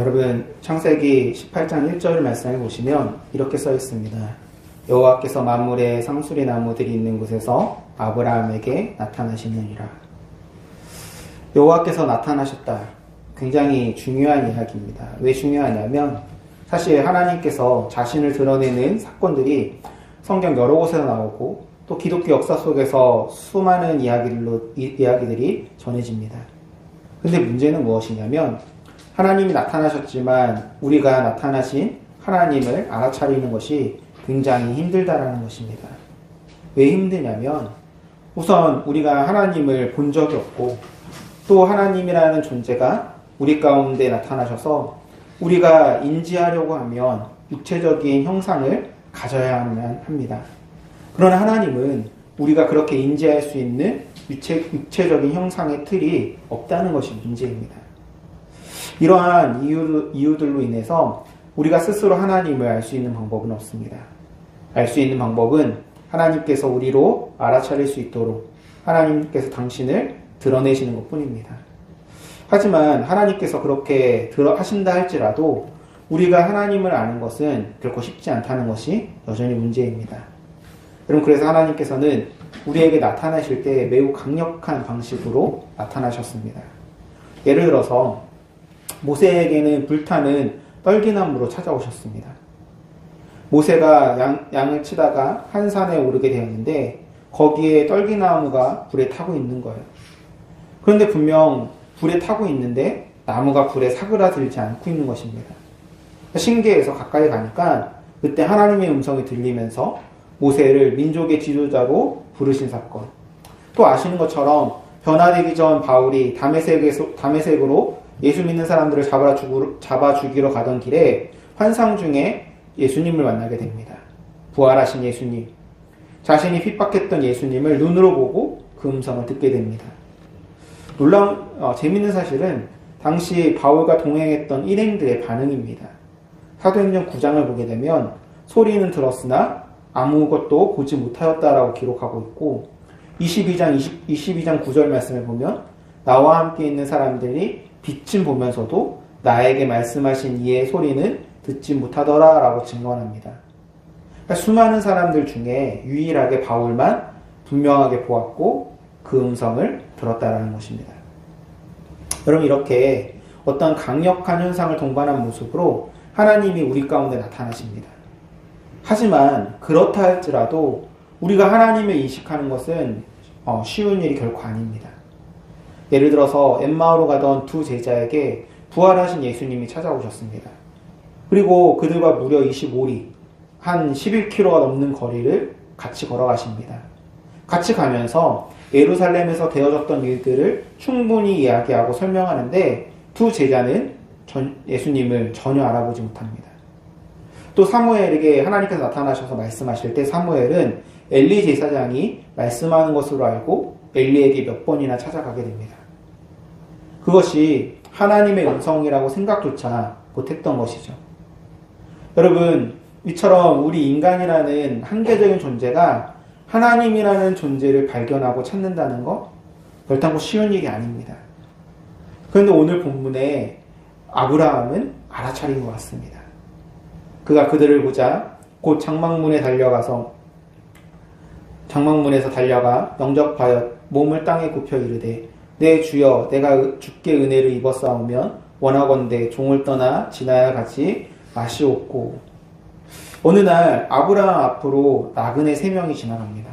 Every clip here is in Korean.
여러분 창세기 18장 1절 말씀을 보시면 이렇게 써 있습니다. 여호와께서 만물의 상수리 나무들이 있는 곳에서 아브라함에게 나타나시느니라. 여호와께서 나타나셨다. 굉장히 중요한 이야기입니다. 왜 중요하냐면 사실 하나님께서 자신을 드러내는 사건들이 성경 여러 곳에서 나오고 또 기독교 역사 속에서 수많은 이야기들로 이 야기들이 전해집니다. 근데 문제는 무엇이냐면 하나님이 나타나셨지만 우리가 나타나신 하나님을 알아차리는 것이 굉장히 힘들다라는 것입니다. 왜 힘드냐면 우선 우리가 하나님을 본 적이 없고 또 하나님이라는 존재가 우리 가운데 나타나셔서 우리가 인지하려고 하면 육체적인 형상을 가져야만 합니다. 그러나 하나님은 우리가 그렇게 인지할 수 있는 육체, 육체적인 형상의 틀이 없다는 것이 문제입니다. 이러한 이유, 이유들로 인해서 우리가 스스로 하나님을 알 수 있는 방법은 없습니다. 알 수 있는 방법은 하나님께서 우리로 알아차릴 수 있도록 하나님께서 당신을 드러내시는 것 뿐입니다. 하지만 하나님께서 그렇게 들어 하신다 할지라도 우리가 하나님을 아는 것은 결코 쉽지 않다는 것이 여전히 문제입니다. 여러분, 그래서 하나님께서는 우리에게 나타나실 때 매우 강력한 방식으로 나타나셨습니다. 예를 들어서 모세에게는 불타는 떨기나무로 찾아오셨습니다. 모세가 양, 양을 치다가 한 산에 오르게 되었는데 거기에 떨기나무가 불에 타고 있는 거예요. 그런데 분명 불에 타고 있는데 나무가 불에 사그라들지 않고 있는 것입니다. 신기해서 가까이 가니까 그때 하나님의 음성이 들리면서 모세를 민족의 지도자로 부르신 사건. 또 아시는 것처럼 변화되기 전 바울이 담에색으로 예수 믿는 사람들을 잡아, 죽으러, 잡아 죽이러 가던 길에 환상 중에 예수님을 만나게 됩니다. 부활하신 예수님. 자신이 핍박했던 예수님을 눈으로 보고 그 음성을 듣게 됩니다. 놀라운, 어, 재밌는 사실은 당시 바울과 동행했던 일행들의 반응입니다. 사도행전 9장을 보게 되면 소리는 들었으나 아무것도 보지 못하였다라고 기록하고 있고 22장 20, 22장 9절 말씀을 보면 나와 함께 있는 사람들이 빛을 보면서도 나에게 말씀하신 이의 소리는 듣지 못하더라 라고 증언합니다. 그러니까 수많은 사람들 중에 유일하게 바울만 분명하게 보았고 그 음성을 들었다라는 것입니다. 여러분 이렇게 어떤 강력한 현상을 동반한 모습으로 하나님이 우리 가운데 나타나십니다. 하지만 그렇다 할지라도 우리가 하나님을 인식하는 것은 어, 쉬운 일이 결코 아닙니다. 예를 들어서 엠마오로 가던 두 제자에게 부활하신 예수님이 찾아오셨습니다. 그리고 그들과 무려 25리, 한 11km가 넘는 거리를 같이 걸어가십니다. 같이 가면서 예루살렘에서 되어졌던 일들을 충분히 이야기하고 설명하는데 두 제자는 예수님을 전혀 알아보지 못합니다. 또 사무엘에게 하나님께서 나타나셔서 말씀하실 때 사무엘은 엘리 제사장이 말씀하는 것으로 알고 엘리에게 몇 번이나 찾아가게 됩니다. 그것이 하나님의 음성이라고 생각조차 못했던 것이죠. 여러분, 이처럼 우리 인간이라는 한계적인 존재가 하나님이라는 존재를 발견하고 찾는다는 것, 결단코 쉬운 일이 아닙니다. 그런데 오늘 본문에 아브라함은 알아차린 것 같습니다. 그가 그들을 보자 곧 장막문에 달려가서 장막문에서 달려가 영접하여 몸을 땅에 굽혀 이르되 내 주여 내가 주께 은혜를 입었사오면 원하건대 종을 떠나 지나야 같이 마시옵고 어느 날 아브라함 앞으로 나그네 세 명이 지나갑니다.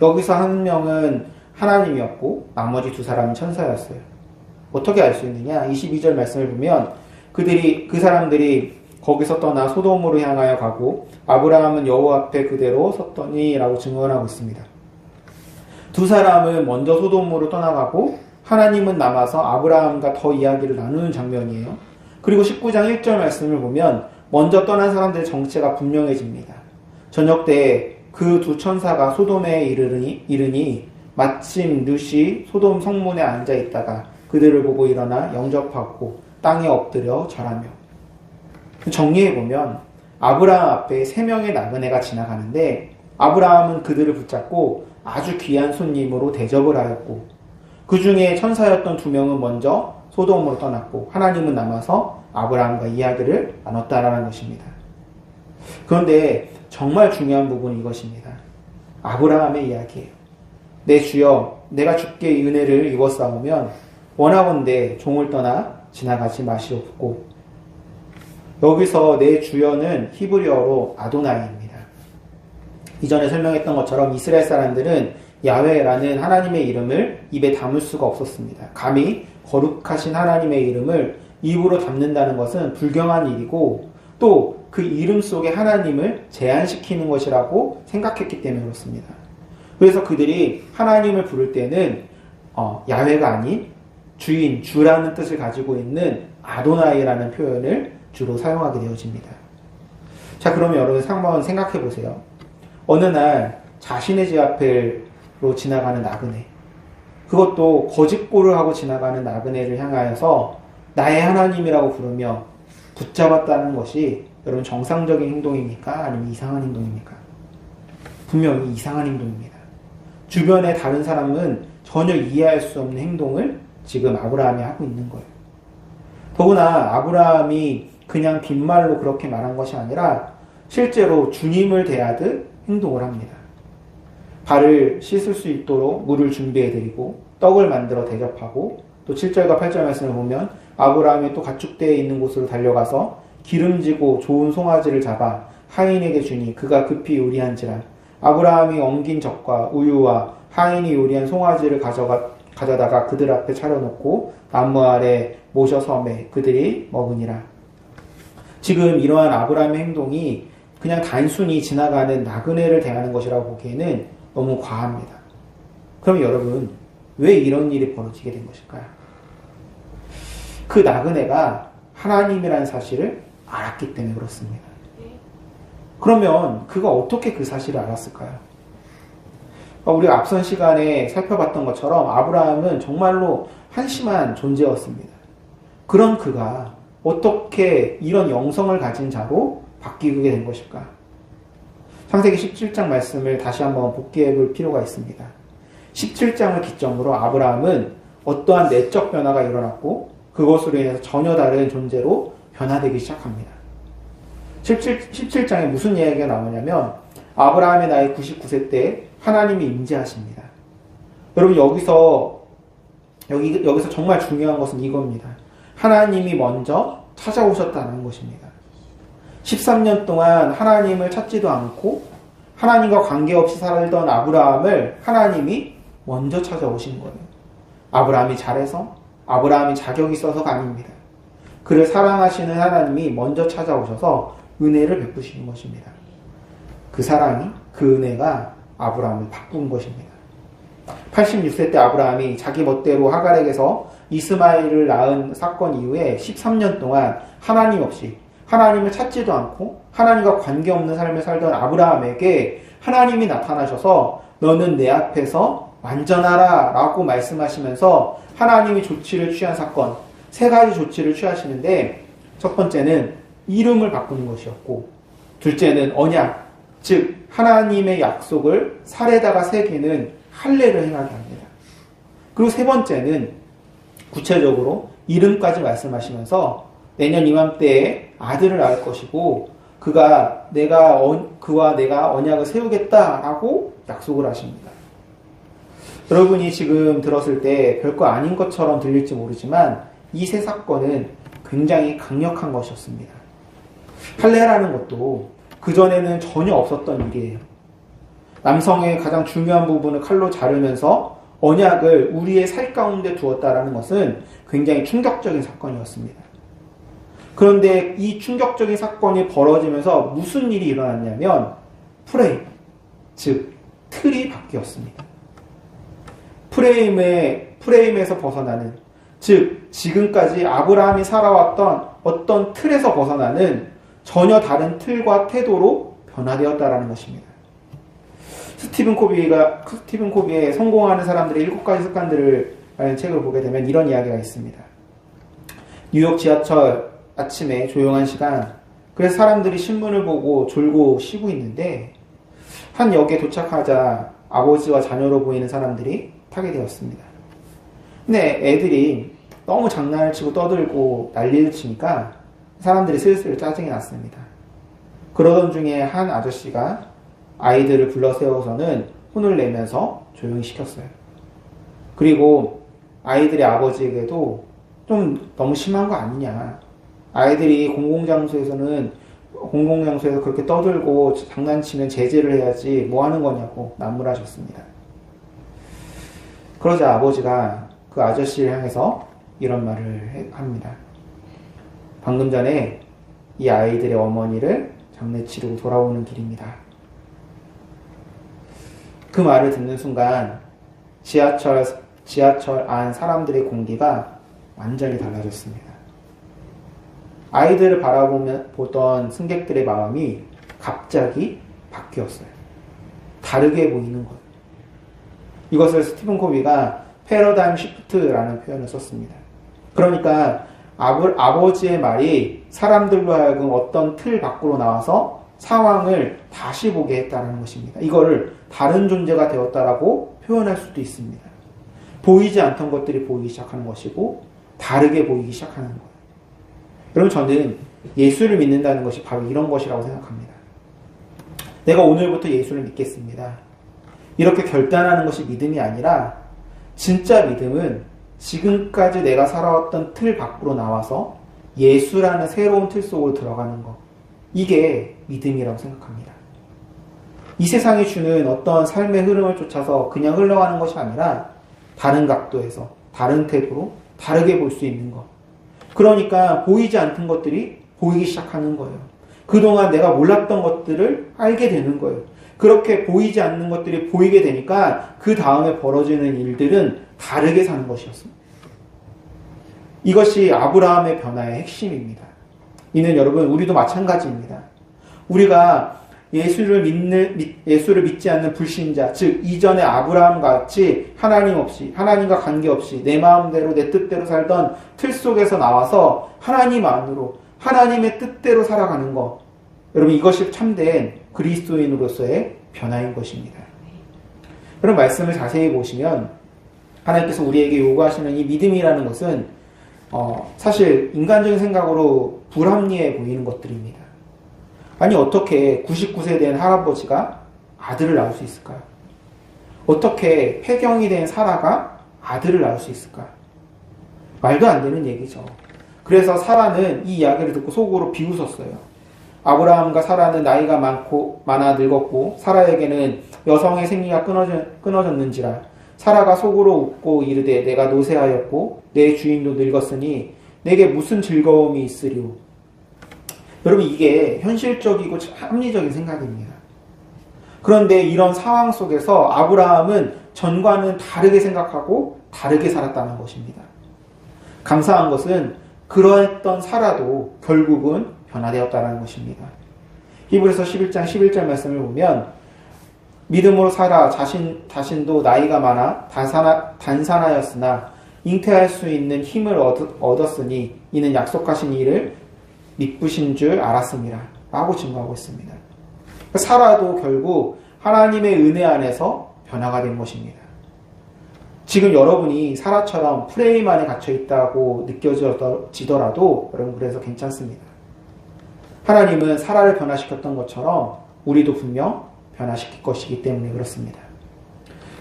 여기서 한 명은 하나님이었고 나머지 두 사람은 천사였어요. 어떻게 알 수 있느냐? 22절 말씀을 보면 그들이 그 사람들이 거기서 떠나 소돔으로 향하여 가고 아브라함은 여호와 앞에 그대로 섰더니라고 증언하고 있습니다. 두 사람은 먼저 소돔으로 떠나가고 하나님은 남아서 아브라함과 더 이야기를 나누는 장면이에요. 그리고 19장 1절 말씀을 보면 먼저 떠난 사람들의 정체가 분명해집니다. 저녁 때 그 두 천사가 소돔에 이르니, 이르니 마침 누시 소돔 성문에 앉아 있다가 그들을 보고 일어나 영접하고 땅에 엎드려 절하며 정리해 보면 아브라함 앞에 세 명의 나그네가 지나가는데 아브라함은 그들을 붙잡고 아주 귀한 손님으로 대접을 하였고 그 중에 천사였던 두 명은 먼저 소돔으로 떠났고 하나님은 남아서 아브라함과 이야기를 나눴다라는 것입니다. 그런데 정말 중요한 부분은 이것입니다. 아브라함의 이야기예요. 내 주여, 내가 이 은혜를 입었사오면 원하건대 종을 떠나 지나가지 마시옵고 여기서 내 주여는 히브리어로 아도나이입니다. 이전에 설명했던 것처럼 이스라엘 사람들은 야훼라는 하나님의 이름을 입에 담을 수가 없었습니다. 감히 거룩하신 하나님의 이름을 입으로 담는다는 것은 불경한 일이고 또 그 이름 속에 하나님을 제한시키는 것이라고 생각했기 때문에 그렇습니다. 그래서 그들이 하나님을 부를 때는 어, 야훼가 아닌 주인, 주라는 뜻을 가지고 있는 아도나이라는 표현을 주로 사용하게 되어집니다. 자, 그러면 여러분 한번 생각해 보세요. 어느 날 자신의 집 앞으로 지나가는 나그네. 그것도 거짓골을 하고 지나가는 나그네를 향하여서 나의 하나님이라고 부르며 붙잡았다는 것이 여러분 정상적인 행동입니까? 아니면 이상한 행동입니까? 분명히 이상한 행동입니다. 주변의 다른 사람은 전혀 이해할 수 없는 행동을 지금 아브라함이 하고 있는 거예요. 더구나 아브라함이 그냥 빈말로 그렇게 말한 것이 아니라 실제로 주님을 대하듯 행동을 합니다. 발을 씻을 수 있도록 물을 준비해드리고 떡을 만들어 대접하고 또 7절과 8절 말씀을 보면 아브라함이 또 가축대에 있는 곳으로 달려가서 기름지고 좋은 송아지를 잡아 하인에게 주니 그가 급히 요리한지라 아브라함이 엉긴 젖과 우유와 하인이 요리한 송아지를 가져가, 가져다가 그들 앞에 차려놓고 나무 아래 모셔서 매 그들이 먹으니라 지금 이러한 아브라함의 행동이 그냥 단순히 지나가는 나그네를 대하는 것이라고 보기에는 너무 과합니다. 그럼 여러분, 왜 이런 일이 벌어지게 된 것일까요? 그 나그네가 하나님이라는 사실을 알았기 때문에 그렇습니다. 그러면 그가 어떻게 그 사실을 알았을까요? 우리가 앞선 시간에 살펴봤던 것처럼 아브라함은 정말로 한심한 존재였습니다. 그런 그가 어떻게 이런 영성을 가진 자로 바뀌게 된 것일까? 창세기 17장 말씀을 다시 한번 복기해 볼 필요가 있습니다. 17장을 기점으로 아브라함은 어떠한 내적 변화가 일어났고 그것으로 인해서 전혀 다른 존재로 변화되기 시작합니다. 17, 17장에 무슨 이야기가 나오냐면 아브라함의 나이 99세 때 하나님이 임재하십니다. 여러분 여기서 여기 여기서 정말 중요한 것은 이겁니다. 하나님이 먼저 찾아오셨다는 것입니다. 13년 동안 하나님을 찾지도 않고 하나님과 관계없이 살던 아브라함을 하나님이 먼저 찾아오신 거예요. 아브라함이 잘해서 아브라함이 자격이 있어서가 아닙니다. 그를 사랑하시는 하나님이 먼저 찾아오셔서 은혜를 베푸시는 것입니다. 그 사랑이 그 은혜가 아브라함을 바꾼 것입니다. 86세 때 아브라함이 자기 멋대로 하갈에게서 이스마엘을 낳은 사건 이후에 13년 동안 하나님 없이 하나님을 찾지도 않고 하나님과 관계없는 삶을 살던 아브라함에게 하나님이 나타나셔서 너는 내 앞에서 완전하라 라고 말씀하시면서 하나님이 조치를 취한 사건 세 가지 조치를 취하시는데 첫 번째는 이름을 바꾸는 것이었고 둘째는 언약 즉 하나님의 약속을 살에다가 새기는 할례를 행하게 합니다. 그리고 세 번째는 구체적으로 이름까지 말씀하시면서 내년 이맘때에 아들을 낳을 것이고 그가 내가 그와 내가 언약을 세우겠다라고 약속을 하십니다. 여러분이 지금 들었을 때 별거 아닌 것처럼 들릴지 모르지만 이 세 사건은 굉장히 강력한 것이었습니다. 할례라는 것도 그전에는 전혀 없었던 일이에요. 남성의 가장 중요한 부분을 칼로 자르면서 언약을 우리의 살 가운데 두었다라는 것은 굉장히 충격적인 사건이었습니다. 그런데 이 충격적인 사건이 벌어지면서 무슨 일이 일어났냐면 프레임, 즉 틀이 바뀌었습니다. 프레임의 프레임에서 벗어나는 즉 지금까지 아브라함이 살아왔던 어떤 틀에서 벗어나는 전혀 다른 틀과 태도로 변화되었다라는 것입니다. 스티븐 코비가 스티븐 코비의 성공하는 사람들의 일곱 가지 습관들을 라는 책을 보게 되면 이런 이야기가 있습니다. 뉴욕 지하철 아침에 조용한 시간 그래서 사람들이 신문을 보고 졸고 쉬고 있는데 한 역에 도착하자 아버지와 자녀로 보이는 사람들이 타게 되었습니다. 근데 애들이 너무 장난을 치고 떠들고 난리를 치니까 사람들이 슬슬 짜증이 났습니다. 그러던 중에 한 아저씨가 아이들을 불러 세워서는 혼을 내면서 조용히 시켰어요. 그리고 아이들의 아버지에게도 좀 너무 심한 거 아니냐. 아이들이 공공장소에서는 공공장소에서 그렇게 떠들고 장난치면 제재를 해야지 뭐 하는 거냐고 난무하셨습니다. 그러자 아버지가 그 아저씨를 향해서 이런 말을 합니다. 방금 전에 이 아이들의 어머니를 장례치르고 돌아오는 길입니다. 그 말을 듣는 순간 지하철, 지하철 안 사람들의 공기가 완전히 달라졌습니다. 아이들을 바라보면 보던 승객들의 마음이 갑자기 바뀌었어요. 다르게 보이는 거예요. 이것을 스티븐 코비가 패러다임 시프트라는 표현을 썼습니다. 그러니까 아버, 아버 지의 말이 사람들로 하여금 어떤 틀 밖으로 나와서 상황을 다시 보게 했다는 것입니다. 이거를 다른 존재가 되었다라고 표현할 수도 있습니다. 보이지 않던 것들이 보이기 시작하는 것이고 다르게 보이기 시작하는 거예요. 여러분 저는 예수를 믿는다는 것이 바로 이런 것이라고 생각합니다. 내가 오늘부터 예수를 믿겠습니다. 이렇게 결단하는 것이 믿음이 아니라 진짜 믿음은 지금까지 내가 살아왔던 틀 밖으로 나와서 예수라는 새로운 틀 속으로 들어가는 것. 이게 믿음이라고 생각합니다. 이 세상이 주는 어떤 삶의 흐름을 쫓아서 그냥 흘러가는 것이 아니라 다른 각도에서, 다른 태도로 다르게 볼 수 있는 것. 그러니까 보이지 않던 것들이 보이기 시작하는 거예요. 그동안 내가 몰랐던 것들을 알게 되는 거예요. 그렇게 보이지 않는 것들이 보이게 되니까 그 다음에 벌어지는 일들은 다르게 사는 것이었습니다. 이것이 아브라함의 변화의 핵심입니다. 이는 여러분 우리도 마찬가지입니다. 우리가 예수를 믿는 예수를 믿지 않는 불신자, 즉 이전에 아브라함 같이 하나님 없이 하나님과 관계 없이 내 마음대로 내 뜻대로 살던 틀 속에서 나와서 하나님 안으로 하나님의 뜻대로 살아가는 것. 여러분 이것이 참된 그리스도인으로서의 변화인 것입니다. 그런 말씀을 자세히 보시면 하나님께서 우리에게 요구하시는 이 믿음이라는 것은 어, 사실 인간적인 생각으로 불합리해 보이는 것들입니다. 아니 어떻게 99세 된 할아버지가 아들을 낳을 수 있을까요? 어떻게 폐경이 된 사라가 아들을 낳을 수 있을까요? 말도 안 되는 얘기죠. 그래서 사라는 이 이야기를 듣고 속으로 비웃었어요. 아브라함과 사라는 나이가 많고 많아 늙었고 사라에게는 여성의 생리가 끊어졌, 끊어졌는지라 사라가 속으로 웃고 이르되 내가 노쇠하였고 내 주인도 늙었으니 내게 무슨 즐거움이 있으리오 여러분 이게 현실적이고 합리적인 생각입니다. 그런데 이런 상황 속에서 아브라함은 전과는 다르게 생각하고 다르게 살았다는 것입니다. 감사한 것은 그러했던 사라도 결국은 변화되었다는 것입니다. 히브리서 11장 11절 말씀을 보면 믿음으로 살아 자신 자신도 나이가 많아 단산하, 단산하였으나 잉태할 수 있는 힘을 얻, 었으니 이는 약속하신 일을 미쁘신 줄 알았습니다. 라고 증거하고 있습니다. 사라도 결국 하나님의 은혜 안에서 변화가 된 것입니다. 지금 여러분이 사라처럼 프레임 안에 갇혀 있다고 느껴지더라도 여러분 그래서 괜찮습니다. 하나님은 사라를 변화시켰던 것처럼 우리도 분명 변화시킬 것이기 때문에 그렇습니다.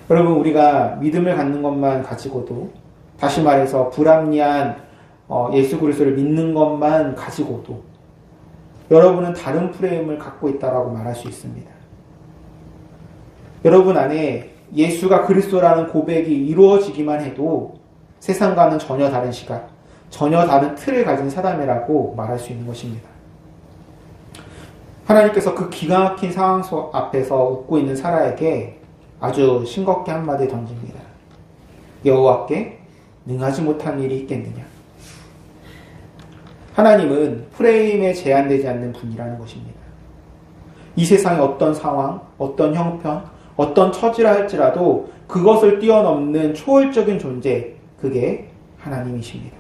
여러분 우리가 믿음을 갖는 것만 가지고도 다시 말해서 불합리한 어, 예수 그리스도를 믿는 것만 가지고도 여러분은 다른 프레임을 갖고 있다라고 말할 수 있습니다. 여러분 안에 예수가 그리스도라는 고백이 이루어지기만 해도 세상과는 전혀 다른 시각, 전혀 다른 틀을 가진 사람이라고 말할 수 있는 것입니다. 하나님께서 그 기가 막힌 상황 앞에서 웃고 있는 사라에게 아주 싱겁게 한마디 던집니다. 여호와께 능하지 못한 일이 있겠느냐? 하나님은 프레임에 제한되지 않는 분이라는 것입니다. 이 세상의 어떤 상황, 어떤 형편, 어떤 처지라 할지라도 그것을 뛰어넘는 초월적인 존재, 그게 하나님이십니다.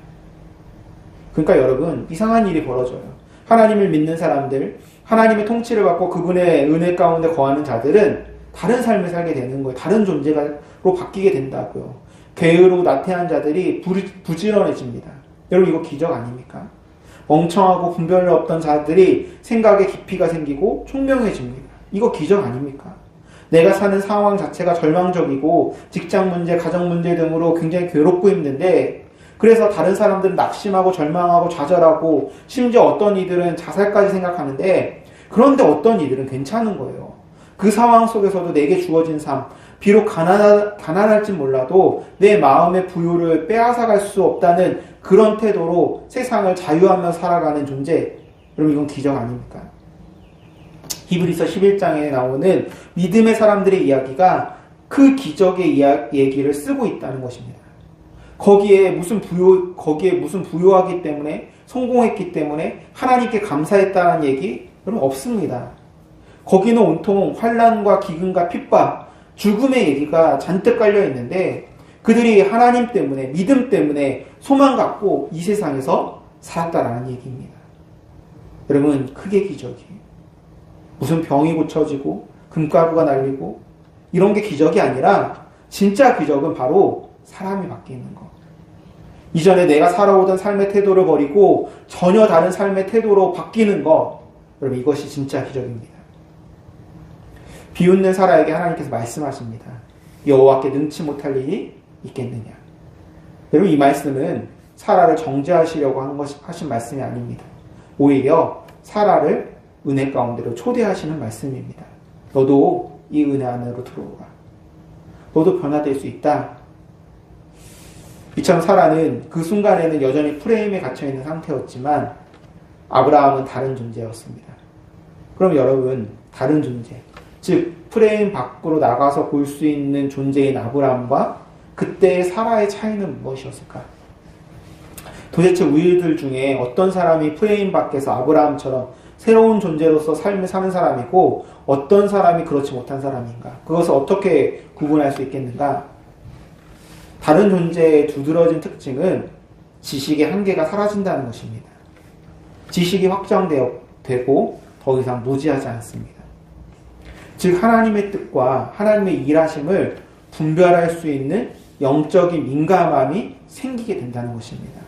그러니까 여러분, 이상한 일이 벌어져요. 하나님을 믿는 사람들, 하나님의 통치를 받고 그분의 은혜 가운데 거하는 자들은 다른 삶을 살게 되는 거예요. 다른 존재로 바뀌게 된다고요. 게으르고 나태한 자들이 부지런해집니다. 여러분, 이거 기적 아닙니까? 멍청하고 분별이 없던 자들이 생각에 깊이가 생기고 총명해집니다. 이거 기적 아닙니까? 내가 사는 상황 자체가 절망적이고 직장 문제, 가정 문제 등으로 굉장히 괴롭고 힘든데 그래서 다른 사람들은 낙심하고 절망하고 좌절하고 심지어 어떤 이들은 자살까지 생각하는데 그런데 어떤 이들은 괜찮은 거예요. 그 상황 속에서도 내게 주어진 삶, 비록 가난하, 가난할지 몰라도 내 마음의 부유를 빼앗아갈 수 없다는 그런 태도로 세상을 자유하며 살아가는 존재. 여러분 이건 기적 아닙니까? 히브리서 11장에 나오는 믿음의 사람들의 이야기가 그 기적의 이야, 얘기를 쓰고 있다는 것입니다. 거기에 무슨 부요, 거기에 무슨 부요하기 때문에 성공했기 때문에 하나님께 감사했다는 얘기 여러분 없습니다. 거기는 온통 환란과 기근과 핍박, 죽음의 얘기가 잔뜩 깔려 있는데 그들이 하나님 때문에 믿음 때문에 소망 갖고 이 세상에서 살았다라는 얘기입니다. 여러분 크게 기적이에요. 무슨 병이 고쳐지고 금가루가 날리고 이런 게 기적이 아니라 진짜 기적은 바로 사람이 바뀌는 것. 이전에 내가 살아오던 삶의 태도를 버리고 전혀 다른 삶의 태도로 바뀌는 것. 여러분 이것이 진짜 기적입니다. 비웃는 사라에게 하나님께서 말씀하십니다. 여호와께 능치 못할 일이 있겠느냐. 여러분 이 말씀은 사라를 정죄하시려고 하는 것이 하신 말씀이 아닙니다. 오히려 사라를 은혜 가운데로 초대하시는 말씀입니다. 너도 이 은혜 안으로 들어오라. 너도 변화될 수 있다. 이처럼 사라는 그 순간에는 여전히 프레임에 갇혀 있는 상태였지만 아브라함은 다른 존재였습니다. 그럼 여러분 다른 존재, 즉 프레임 밖으로 나가서 볼 수 있는 존재인 아브라함과 그때의 사라의 차이는 무엇이었을까? 도대체 우리들 중에 어떤 사람이 프레임 밖에서 아브라함처럼 새로운 존재로서 삶을 사는 사람이고 어떤 사람이 그렇지 못한 사람인가? 그것을 어떻게 구분할 수 있겠는가? 다른 존재의 두드러진 특징은 지식의 한계가 사라진다는 것입니다. 지식이 확장되고 더 이상 무지하지 않습니다. 즉 하나님의 뜻과 하나님의 일하심을 분별할 수 있는 영적인 민감함이 생기게 된다는 것입니다.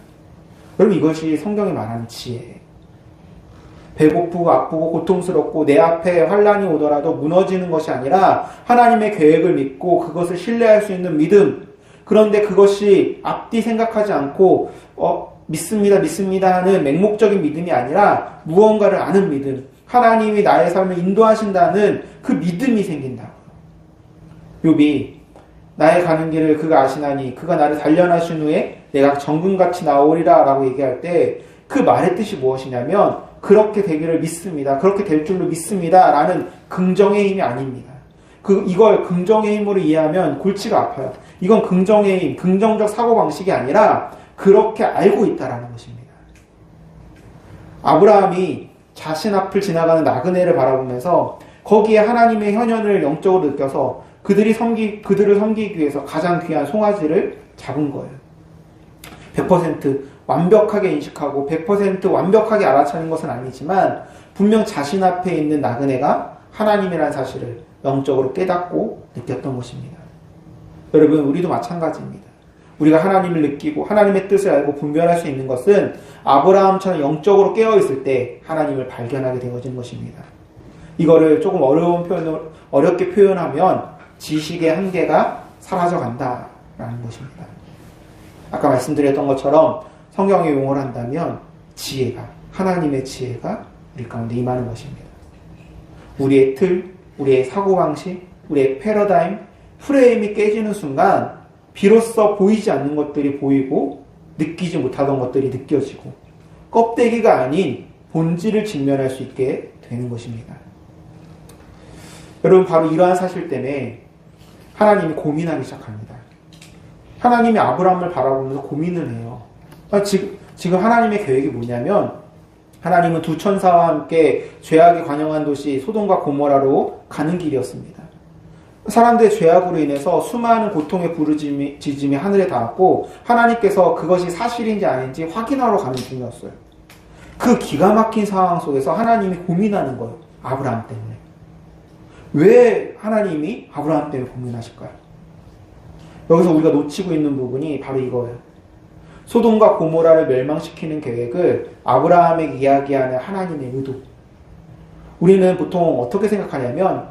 여러분 이것이 성경이 말하는 지혜예요. 배고프고 아프고 고통스럽고 내 앞에 환란이 오더라도 무너지는 것이 아니라 하나님의 계획을 믿고 그것을 신뢰할 수 있는 믿음. 그런데 그것이 앞뒤 생각하지 않고 어, 믿습니다, 믿습니다 하는 맹목적인 믿음이 아니라 무언가를 아는 믿음. 하나님이 나의 삶을 인도하신다는 그 믿음이 생긴다고요. 욥이 나의 가는 길을 그가 아시나니 그가 나를 단련하신 후에 내가 정금같이 나오리라 라고 얘기할 때 그 말의 뜻이 무엇이냐면 그렇게 되기를 믿습니다. 그렇게 될 줄로 믿습니다. 라는 긍정의 힘이 아닙니다. 그, 이걸 긍정의 힘으로 이해하면 골치가 아파요. 이건 긍정의 힘, 긍정적 사고방식이 아니라 그렇게 알고 있다라는 것입니다. 아브라함이 자신 앞을 지나가는 나그네를 바라보면서 거기에 하나님의 현현을 영적으로 느껴서 그들이 섬기, 그들을 섬기기 위해서 가장 귀한 송아지를 잡은 거예요. 100% 완벽하게 인식하고 100% 완벽하게 알아차는 것은 아니지만 분명 자신 앞에 있는 나그네가 하나님이라는 사실을 영적으로 깨닫고 느꼈던 것입니다. 여러분, 우리도 마찬가지입니다. 우리가 하나님을 느끼고 하나님의 뜻을 알고 분별할 수 있는 것은 아브라함처럼 영적으로 깨어 있을 때 하나님을 발견하게 되어진 것입니다. 이거를 조금 어려운 표현을, 어렵게 표현하면 지식의 한계가 사라져 간다라는 것입니다. 아까 말씀드렸던 것처럼 성경의 용어를 한다면 지혜가, 하나님의 지혜가 우리 가운데 임하는 것입니다. 우리의 틀, 우리의 사고방식, 우리의 패러다임, 프레임이 깨지는 순간 비로소 보이지 않는 것들이 보이고 느끼지 못하던 것들이 느껴지고 껍데기가 아닌 본질을 직면할 수 있게 되는 것입니다. 여러분 바로 이러한 사실 때문에 하나님이 고민하기 시작합니다. 하나님이 아브라함을 바라보면서 고민을 해요. 아, 지금, 지금 하나님의 계획이 뭐냐면 하나님은 두 천사와 함께 죄악이 관영한 도시 소돔과 고모라로 가는 길이었습니다. 사람들의 죄악으로 인해서 수많은 고통의 부르짖음이 하늘에 닿았고 하나님께서 그것이 사실인지 아닌지 확인하러 가는 중이었어요. 그 기가 막힌 상황 속에서 하나님이 고민하는 거예요. 아브라함 때문에. 왜 하나님이 아브라함 때문에 고민하실까요? 여기서 우리가 놓치고 있는 부분이 바로 이거예요. 소돔과 고모라를 멸망시키는 계획을 아브라함에게 이야기하는 하나님의 의도. 우리는 보통 어떻게 생각하냐면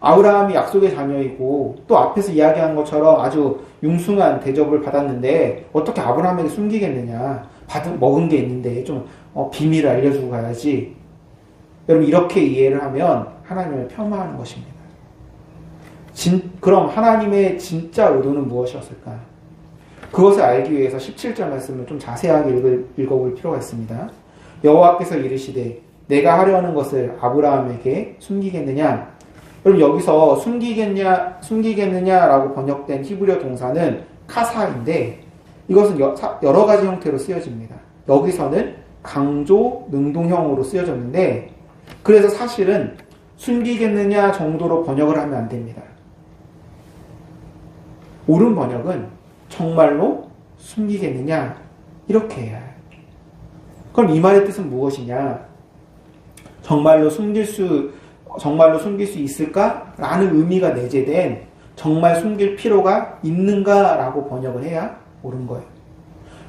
아브라함이 약속의 자녀이고 또 앞에서 이야기한 것처럼 아주 융숭한 대접을 받았는데 어떻게 아브라함에게 숨기겠느냐 받은 먹은 게 있는데 좀 어, 비밀을 알려주고 가야지 여러분 이렇게 이해를 하면 하나님을 폄하하는 것입니다. 진, 그럼 하나님의 진짜 의도는 무엇이었을까? 그것을 알기 위해서 17절 말씀을 좀 자세하게 읽을, 읽어볼 필요가 있습니다. 여호와께서 이르시되 내가 하려는 것을 아브라함에게 숨기겠느냐? 그럼 여기서 숨기겠냐, 숨기겠느냐라고 번역된 히브리어 동사는 카사인데 이것은 여, 여러 가지 형태로 쓰여집니다. 여기서는 강조 능동형으로 쓰여졌는데 그래서 사실은 숨기겠느냐 정도로 번역을 하면 안 됩니다. 옳은 번역은 정말로 숨기겠느냐 이렇게 해야 해요. 그럼 이 말의 뜻은 무엇이냐? 정말로 숨길 수 정말로 숨길 수 있을까 라는 의미가 내재된 정말 숨길 필요가 있는가 라고 번역을 해야 옳은 거예요.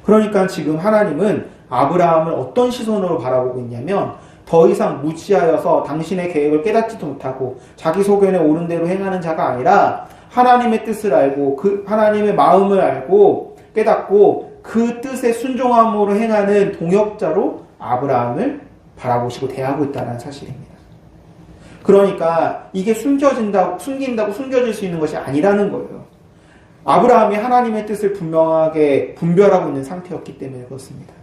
그러니까 지금 하나님은 아브라함을 어떤 시선으로 바라보고 있냐면 더 이상 무지하여서 당신의 계획을 깨닫지도 못하고 자기 소견에 오른 대로 행하는 자가 아니라 하나님의 뜻을 알고 그 하나님의 마음을 알고 깨닫고 그 뜻에 순종함으로 행하는 동역자로 아브라함을 바라보시고 대하고 있다는 사실입니다. 그러니까 이게 숨겨진다고 숨긴다고 숨겨질 수 있는 것이 아니라는 거예요. 아브라함이 하나님의 뜻을 분명하게 분별하고 있는 상태였기 때문에 그렇습니다.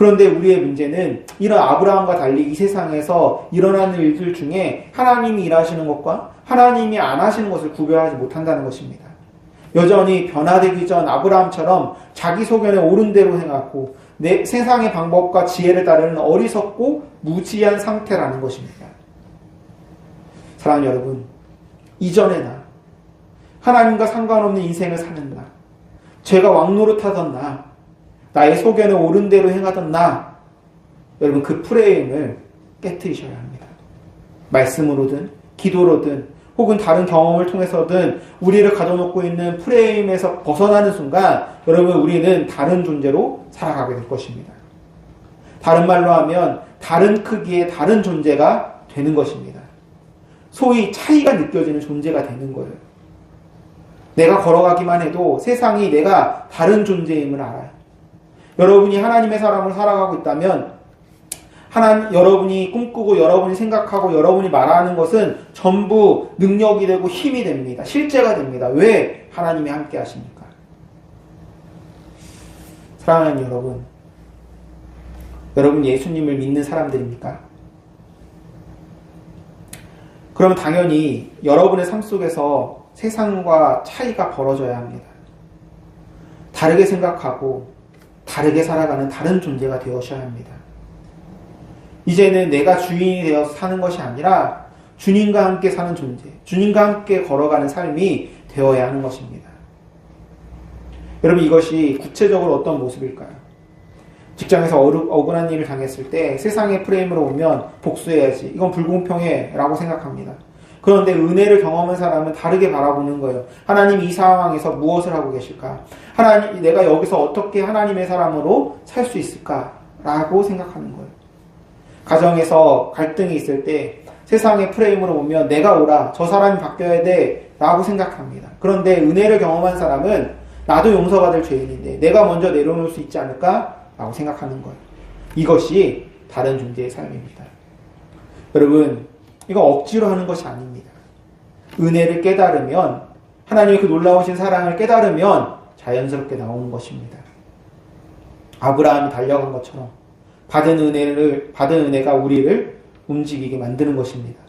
그런데 우리의 문제는 이런 아브라함과 달리 이 세상에서 일어나는 일들 중에 하나님이 일하시는 것과 하나님이 안 하시는 것을 구별하지 못한다는 것입니다. 여전히 변화되기 전 아브라함처럼 자기 소견에 옳은 대로 행하고 내 세상의 방법과 지혜를 따르는 어리석고 무지한 상태라는 것입니다. 사랑하는 여러분, 이전의 나, 하나님과 상관없는 인생을 사는 나, 죄가 왕노릇하던 나, 나의 소견에 옳은 대로 행하던 나, 여러분 그 프레임을 깨뜨리셔야 합니다. 말씀으로든 기도로든 혹은 다른 경험을 통해서든 우리를 가져놓고 있는 프레임에서 벗어나는 순간 여러분 우리는 다른 존재로 살아가게 될 것입니다. 다른 말로 하면 다른 크기의 다른 존재가 되는 것입니다. 소위 차이가 느껴지는 존재가 되는 거예요. 내가 걸어가기만 해도 세상이 내가 다른 존재임을 알아요. 여러분이 하나님의 사람을 살아가고 있다면 하나님 여러분이 꿈꾸고 여러분이 생각하고 여러분이 말하는 것은 전부 능력이 되고 힘이 됩니다. 실제가 됩니다. 왜 하나님이 함께 하십니까? 사랑하는 여러분, 여러분 예수님을 믿는 사람들입니까? 그럼 당연히 여러분의 삶 속에서 세상과 차이가 벌어져야 합니다. 다르게 생각하고 다르게 살아가는 다른 존재가 되어셔야 합니다. 이제는 내가 주인이 되어서 사는 것이 아니라 주님과 함께 사는 존재, 주님과 함께 걸어가는 삶이 되어야 하는 것입니다. 여러분 이것이 구체적으로 어떤 모습일까요? 직장에서 억울한 일을 당했을 때 세상의 프레임으로 보면 복수해야지. 이건 불공평해. 라고 생각합니다. 그런데 은혜를 경험한 사람은 다르게 바라보는 거예요. 하나님 이 상황에서 무엇을 하고 계실까? 하나님, 내가 여기서 어떻게 하나님의 사람으로 살 수 있을까? 라고 생각하는 거예요. 가정에서 갈등이 있을 때 세상의 프레임으로 보면 내가 오라, 저 사람이 바뀌어야 돼, 라고 생각합니다. 그런데 은혜를 경험한 사람은 나도 용서받을 죄인인데 내가 먼저 내려놓을 수 있지 않을까? 라고 생각하는 거예요. 이것이 다른 존재의 삶입니다. 여러분, 이거 억지로 하는 것이 아닙니다. 은혜를 깨달으면 하나님의 그 놀라우신 사랑을 깨달으면 자연스럽게 나오는 것입니다. 아브라함이 달려간 것처럼 받은 은혜를 받은 은혜가 우리를 움직이게 만드는 것입니다.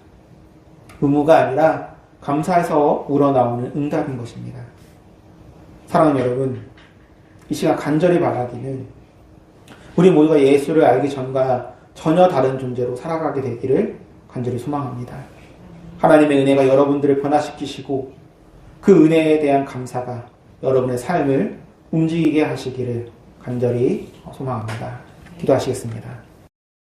의무가 아니라 감사해서 우러나오는 응답인 것입니다. 사랑하는 여러분, 이 시간 간절히 바라기는 우리 모두가 예수를 알기 전과 전혀 다른 존재로 살아가게 되기를 간절히 소망합니다. 하나님의 은혜가 여러분들을 변화시키시고 그 은혜에 대한 감사가 여러분의 삶을 움직이게 하시기를 간절히 소망합니다. 기도하시겠습니다.